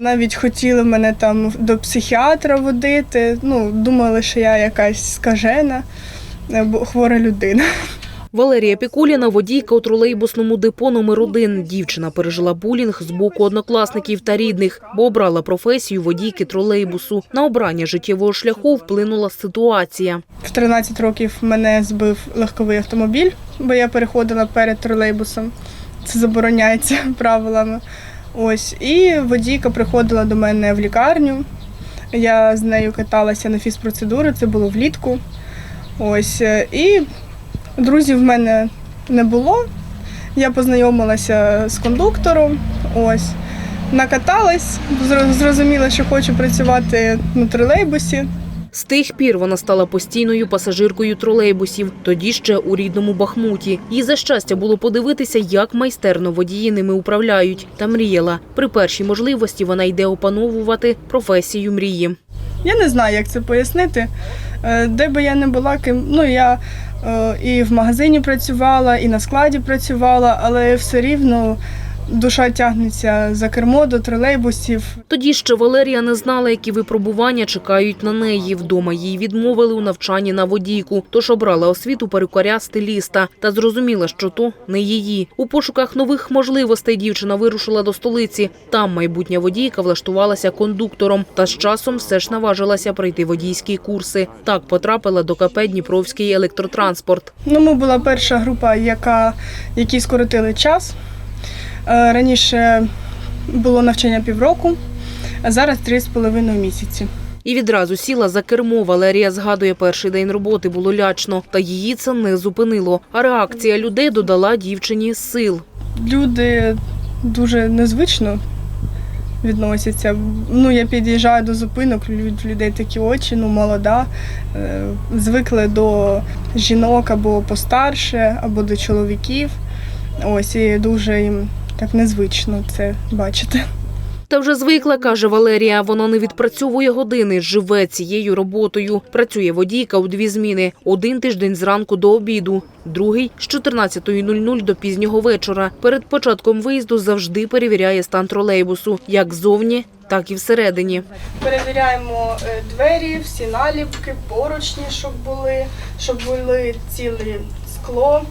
Навіть хотіли мене там до психіатра водити. Ну, думали, що я якась скажена, або хвора людина. Валерія Пікуліна – водійка у тролейбусному депо номер 1 Дівчина пережила булінг з боку однокласників та рідних, бо обрала професію водійки тролейбусу. На обрання життєвого шляху вплинула ситуація. В 13 років мене збив легковий автомобіль, бо я переходила перед тролейбусом. Це забороняється правилами. Ось і водійка приходила до мене в лікарню. Я з нею каталася на фізпроцедури, це було влітку. Ось е, і друзів в мене не було. Я познайомилася з кондуктором. Ось накаталась, зрозуміла, що хочу працювати на тролейбусі. З тих пір вона стала постійною пасажиркою тролейбусів, тоді ще у рідному Бахмуті. Їй за щастя було подивитися, як майстерно водії ними управляють, та мріяла. При першій можливості вона йде опановувати професію мрії. Я не знаю, як це пояснити. Е, Де би я не була, ким ну я е, і в магазині працювала, і на складі працювала, але все рівно душа тягнеться за кермо до тролейбусів. Тоді ще Валерія не знала, які випробування чекають на неї. Вдома їй відмовили у навчанні на водійку, тож обрала освіту перукаря-стиліста та зрозуміла, що то не її. У пошуках нових можливостей дівчина вирушила до столиці. Там майбутня водійка влаштувалася кондуктором та з часом все ж наважилася пройти водійські курси. Так потрапила до КП Дніпровський електротранспорт. Ну, ми була перша група, яка які скоротили час. Е, Раніше було навчання півроку, а зараз три з половиною місяці. І відразу сіла за кермо. Валерія згадує, перший день роботи було лячно, та її це не зупинило. А реакція людей додала дівчині сил. Люди дуже незвично відносяться. Ну, я під'їжджаю до зупинок, лю- людей такі очі, ну, молода, е, звикли до жінок або постарше, або до чоловіків. Ось і дуже їм так незвично це бачити. Та вже звикла, каже Валерія. Вона не відпрацьовує години, живе цією роботою. Працює водійка у дві зміни: один тиждень зранку до обіду, другий з 14.00 до пізнього вечора. Перед початком виїзду завжди перевіряє стан тролейбусу, як зовні, так і всередині. Перевіряємо е, двері, всі наліпки, поручні, щоб були, щоб були ціле скло,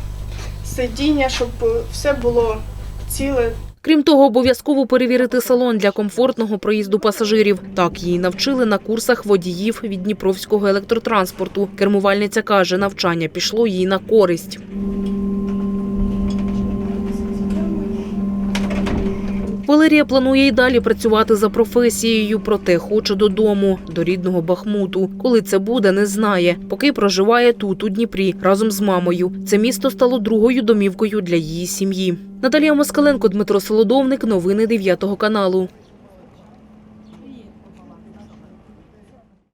сидіння, щоб е, все було ціле, Крім того, обов'язково перевірити салон для комфортного проїзду пасажирів. Так її навчили на курсах водіїв від Дніпровського електротранспорту. Кермувальниця каже, навчання пішло їй на користь. Валерія планує й далі працювати за професією, проте хоче додому, до рідного Бахмуту. Коли це буде, не знає. Поки проживає тут, у Дніпрі, разом з мамою. Це місто стало другою домівкою для її сім'ї. Наталія Москаленко, Дмитро Солодовник. Новини 9 каналу.